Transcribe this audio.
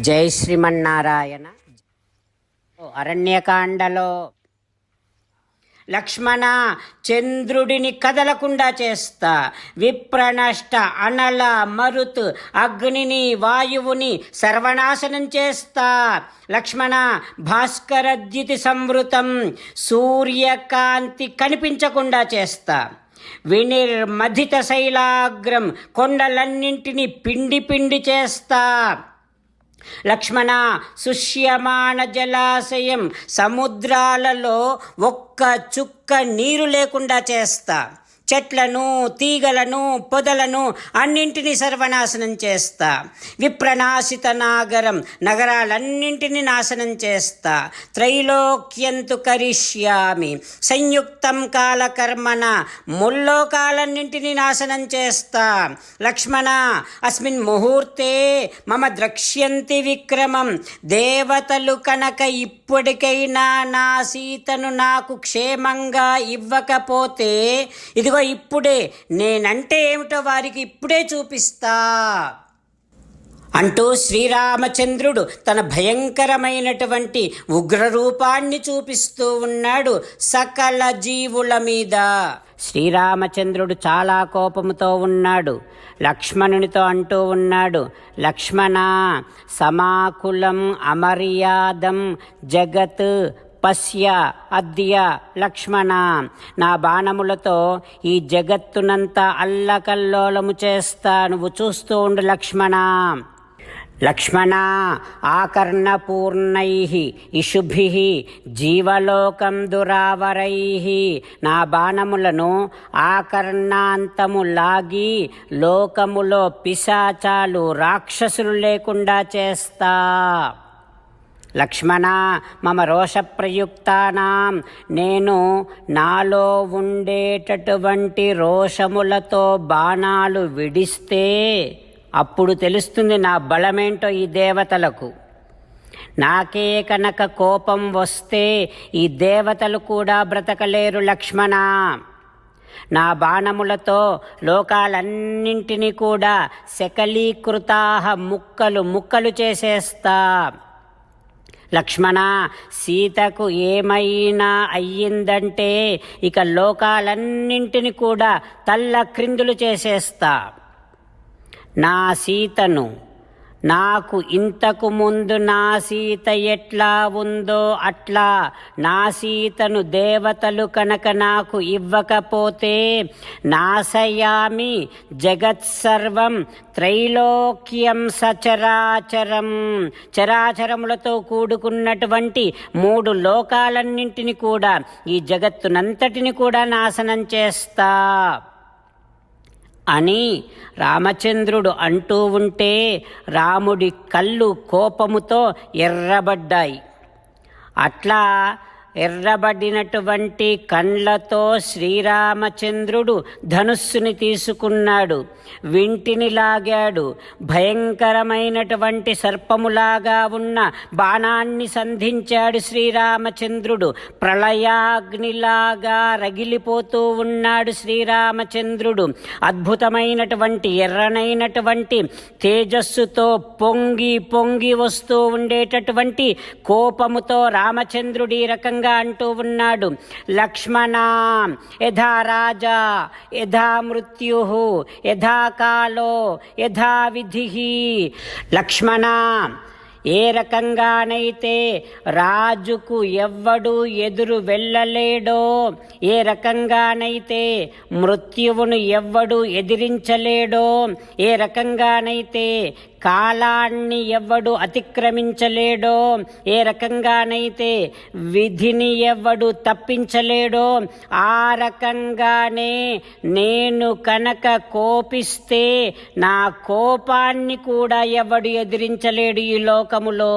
జై శ్రీమన్నారాయణ. అరణ్యకాండలో లక్ష్మణ చంద్రుడిని కదలకుండా చేస్తా. విప్రనష్ట అనల మరుత్ అగ్నిని వాయువుని సర్వనాశనం చేస్తా. లక్ష్మణ భాస్కరద్యుతి సంవృతం సూర్యకాంతి కనిపించకుండా చేస్తా. వినిర్మధిత శైలాగ్రం కొండలన్నింటినీ పిండి పిండి చేస్తా. లక్ష్మణ సుష్యమాణ జలాశయం సముద్రాలలో ఒక్క చుక్క నీరు లేకుండా చేస్తా. చెట్లను తీగలను పొదలను అన్నింటినీ సర్వనాశనం చేస్తా. విప్రనాశిత నాగరం నగరాలన్నింటినీ నాశనం చేస్తా. త్రైలోక్యంతు కరిష్యామి. సంయుక్తం కాలకర్మణ ముల్లోకాలన్నింటినీ నాశనం చేస్తా. లక్ష్మణ అస్మిన్ ముహూర్తే మమ ద్రక్ష్యంతి విక్రమం. దేవతలు కనుక ఇప్పటికైనా నా సీతను నాకు క్షేమంగా ఇవ్వకపోతే ఇదిగో ఇప్పుడే నేనంటే ఏమిటో వారికి ఇప్పుడే చూపిస్తా. అంటూ శ్రీరామచంద్రుడు తన భయంకరమైనటువంటి ఉగ్రరూపాన్ని చూపిస్తూ ఉన్నాడు సకల జీవుల మీద. శ్రీరామచంద్రుడు చాలా కోపముతో ఉన్నాడు. లక్ష్మణునితో అంటూ ఉన్నాడు లక్ష్మణ సమాకులం అమర్యాదం జగత్ పశ్య అద్య లక్ష్మణ. నా బాణములతో ఈ జగత్తునంతా అల్లకల్లోలము చేస్తా నువ్వు చూస్తూ ఉండు లక్ష్మణ. లక్ష్మణ ఆకర్ణపూర్ణై ఇషుభి జీవలోకం దురావరై. నా బాణములను ఆకర్ణాంతము లాగి లోకములో పిశాచాలు రాక్షసులు లేకుండా చేస్తా. లక్ష్మణ మమ రోషప్రయుక్తానాం. నేను నాలో ఉండేటటువంటి రోషములతో బాణాలు విడిస్తే అప్పుడు తెలుస్తుంది నా బలమేంటో ఈ దేవతలకు. నాకే కనుక కోపం వస్తే ఈ దేవతలు కూడా బ్రతకలేరు లక్ష్మణ. నా బాణములతో లోకాలన్నింటినీ కూడా శకలీకృతాహ ముక్కలు ముక్కలు చేసేస్తా. లక్ష్మణ సీతకు ఏమైనా అయ్యిందంటే ఇక లోకాలన్నింటిని కూడా తల్ల క్రిందులు చేసేస్తా. నా సీతను నాకు ఇంతకు ముందు నా సీత ఎట్లా ఉందో అట్లా నా సీతను దేవతలు కనుక నాకు ఇవ్వకపోతే నాశయామి జగత్సర్వం త్రైలోక్యం సచరాచరం. చరాచరములతో కూడుకున్నటువంటి మూడు లోకాలన్నింటిని కూడా ఈ జగత్తునంతటిని కూడా నాశనం చేస్తా. అని రామచంద్రుడు అంటూ ఉంటే రాముడి కళ్ళు కోపముతో ఎర్రబడ్డాయి. అట్లా ఎర్రబడినటువంటి కండ్లతో శ్రీరామచంద్రుడు ధనుస్సుని తీసుకున్నాడు. వింటిని లాగాడు. భయంకరమైనటువంటి సర్పములాగా ఉన్న బాణాన్ని సంధించాడు శ్రీరామచంద్రుడు. ప్రళయాగ్నిలాగా రగిలిపోతూ ఉన్నాడు శ్రీరామచంద్రుడు. అద్భుతమైనటువంటి ఎర్రనైనటువంటి తేజస్సుతో పొంగి పొంగి వస్తూ ఉండేటటువంటి కోపముతో రామచంద్రుడి రకంగా అంటూ ఉన్నాడు. లక్ష్మణ యథా రాజా యథా మృత్యు యథా కాలో యథా విధి. లక్ష్మణ ఏ రకంగానైతే రాజుకు ఎవ్వడు ఎదురు వెళ్ళలేడో ఏ రకంగానైతే మృత్యువును ఎవ్వడు ఎదిరించలేడో ఏ రకంగానైతే కాలాన్ని ఎవ్వడు అతిక్రమించలేడో ఏ రకంగానైతే విధిని ఎవ్వడు తప్పించలేడో ఆ రకంగానే నేను కనుక కోపిస్తే నా కోపాన్ని కూడా ఎవడు ఎదిరించలేడు ఈ లోకములో.